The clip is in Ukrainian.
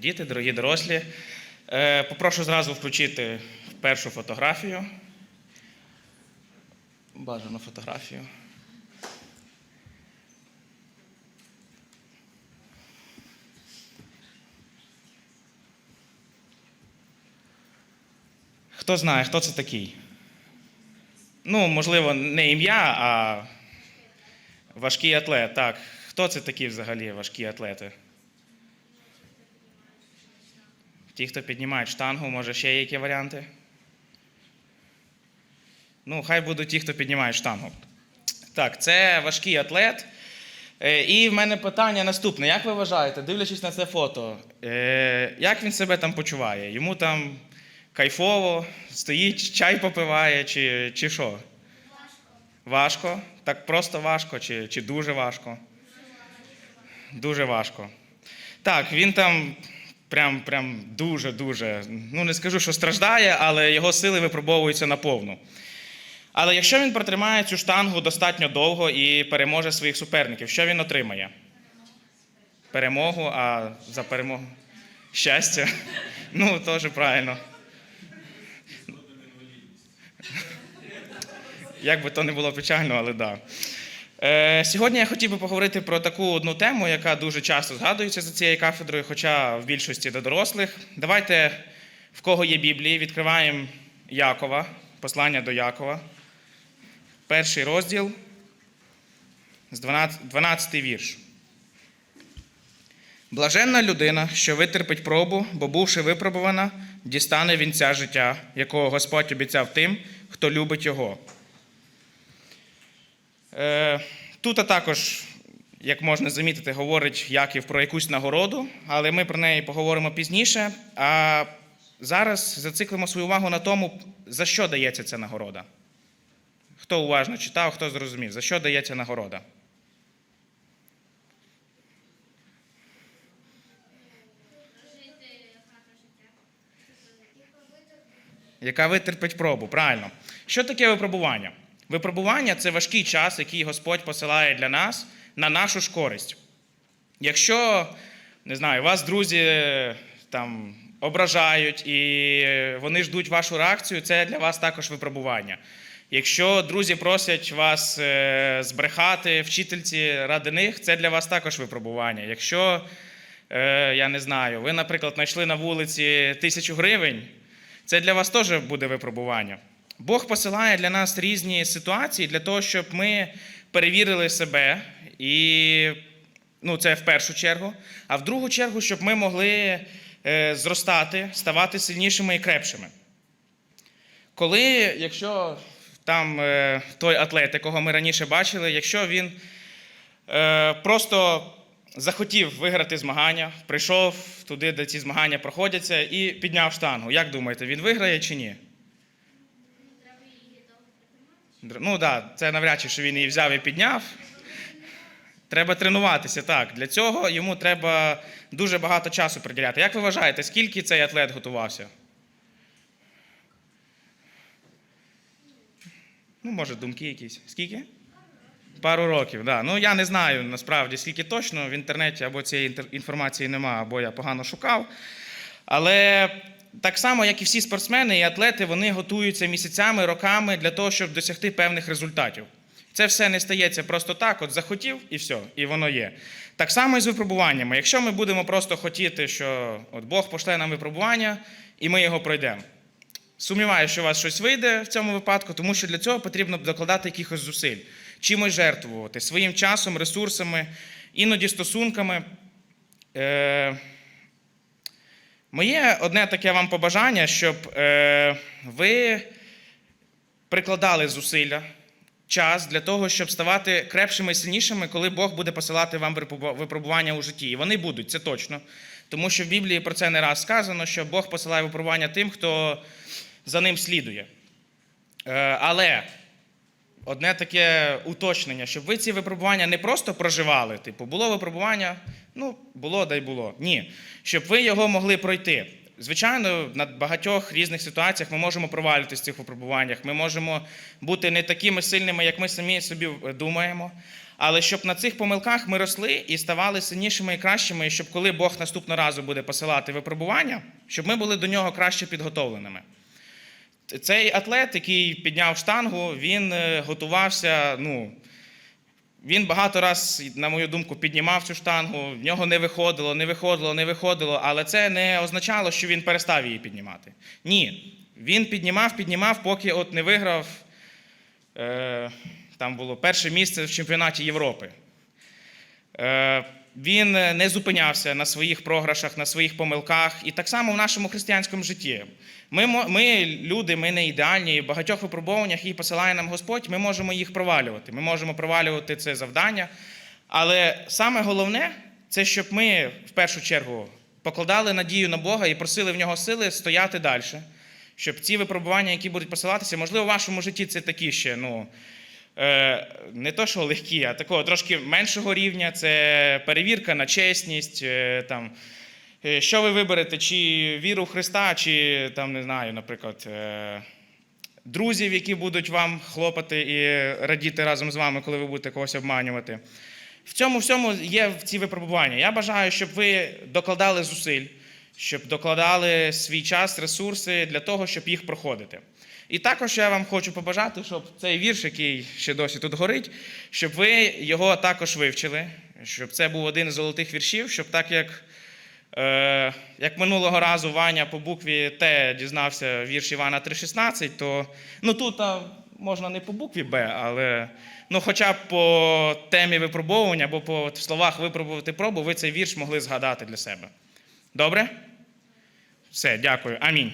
діти, дорогі дорослі. Е, Попрошу зразу включити першу фотографію. Бажану фотографію. Хто знає, хто це такий? Ну, можливо, не ім'я, а важкий атлет. Так. Хто це такі взагалі важкі атлети? Ті, хто піднімають штангу, може ще є які варіанти? Ну, хай будуть ті, хто піднімає штангу. Так, це важкий атлет. Е, І в мене питання наступне. Як ви вважаєте, дивлячись на це фото, е, як він себе там почуває? Йому там кайфово, стоїть, чай попиває, чи, чи що? Важко. Важко? Так просто важко, чи, чи дуже важко? Дуже важко. Так, він там прям, прям дуже-дуже, ну не скажу, що страждає, але його сили випробовуються наповну. Але якщо він протримає цю штангу достатньо довго і переможе своїх суперників, що він отримає? Перемогу, а за перемогу щастя. Ну, теж правильно. Як би то не було печально, але так. Да. Е, сьогодні я хотів би поговорити про таку одну тему, яка дуже часто згадується за цією кафедрою, хоча в більшості до дорослих. Давайте, в кого є Біблії, відкриваємо Якова, послання до Якова. Перший розділ 12, 12 вірш. Блаженна людина, що витерпить пробу, бо бувши випробувана, дістане вінця життя, якого Господь обіцяв тим, хто любить його. Е, Тут також, як можна замітити, говорить Яків про якусь нагороду, але ми про неї поговоримо пізніше. А зараз зациклимо свою увагу на тому, за що дається ця нагорода. Хто уважно читав, хто зрозумів, за що дається нагорода? Яка витерпить пробу, правильно. Що таке випробування? Випробування це важкий час, який Господь посилає для нас на нашу ж користь. Якщо, не знаю, вас друзі там ображають і вони ждуть вашу реакцію, це для вас також випробування. Якщо друзі просять вас е, збрехати вчительці ради них, це для вас також випробування. Якщо, е, я не знаю, ви, наприклад, знайшли на вулиці тисячу гривень, це для вас теж буде випробування. Бог посилає для нас різні ситуації для того, щоб ми перевірили себе, і ну, це в першу чергу, а в другу чергу, щоб ми могли е, зростати, ставати сильнішими і крепшими. Коли, якщо там е, той атлет, якого ми раніше бачили, якщо він е, просто захотів виграти змагання, прийшов туди, де ці змагання проходяться, і підняв штангу, як думаєте, він виграє чи ні? Ну так, да, це навряд чи що він її взяв і підняв. Треба тренуватися так. Для цього йому треба дуже багато часу приділяти. Як ви вважаєте, скільки цей атлет готувався? Ну, може, думки якісь. Скільки? Пару років, да. Ну я не знаю насправді скільки точно в інтернеті або цієї інформації нема, або я погано шукав. Але так само, як і всі спортсмени і атлети, вони готуються місяцями, роками для того, щоб досягти певних результатів. Це все не стається просто так, от захотів і все, і воно є. Так само і з випробуваннями. Якщо ми будемо просто хотіти, що от Бог пошле нам випробування, і ми його пройдемо. Сумніваюся, що у вас щось вийде в цьому випадку, тому що для цього потрібно докладати якихось зусиль, чимось жертвувати, своїм часом, ресурсами, іноді стосунками. Е, Моє одне таке вам побажання, щоб е, ви прикладали зусилля, час для того, щоб ставати крепшими і сильнішими, коли Бог буде посилати вам випробування у житті. І вони будуть, це точно. Тому що в Біблії про це не раз сказано, що Бог посилає випробування тим, хто за ним слідує. Е, Але одне таке уточнення, щоб ви ці випробування не просто проживали, типу, було випробування, ну, було, дай було. Ні. Щоб ви його могли пройти. Звичайно, на багатьох різних ситуаціях ми можемо провалюватися в цих випробуваннях, ми можемо бути не такими сильними, як ми самі собі думаємо. Але щоб на цих помилках ми росли і ставали сильнішими і кращими, і щоб коли Бог наступного разу буде посилати випробування, щоб ми були до нього краще підготовленими. Цей атлет, який підняв штангу, він е, готувався. Ну, він багато раз, на мою думку, піднімав цю штангу, в нього не виходило, не виходило, не виходило, але це не означало, що він перестав її піднімати. Ні. Він піднімав, піднімав, поки от не виграв. Е, там було перше місце в чемпіонаті Європи. Е, він не зупинявся на своїх програшах, на своїх помилках. І так само в нашому християнському житті. Ми, ми люди, ми не ідеальні. І в багатьох випробуваннях, які посилає нам Господь, ми можемо їх провалювати. Ми можемо провалювати це завдання. Але саме головне це щоб ми в першу чергу покладали надію на Бога і просили в нього сили стояти далі. Щоб ці випробування, які будуть посилатися, можливо, в вашому житті це такі ще, ну. Е, не то, що легкі, а такого трошки меншого рівня. Це перевірка на чесність. е, Там, е, що ви виберете, чи віру в Христа, чи там, не знаю, наприклад, друзів, які будуть вам хлопати і радіти разом з вами, коли ви будете когось обманювати. В цьому всьому є ці випробування. Я бажаю, щоб ви докладали зусиль, щоб докладали свій час, ресурси для того, щоб їх проходити. І також я вам хочу побажати, щоб цей вірш, який ще досі тут горить, щоб ви його також вивчили, щоб це був один з золотих віршів, щоб так як, е, як минулого разу Ваня по букві Т дізнався вірш Івана 3,16, то ну, тут а, можна не по букві Б, але ну, хоча б по темі випробовування або по словах випробувати пробу, ви цей вірш могли згадати для себе. Добре? Все, дякую. Амінь.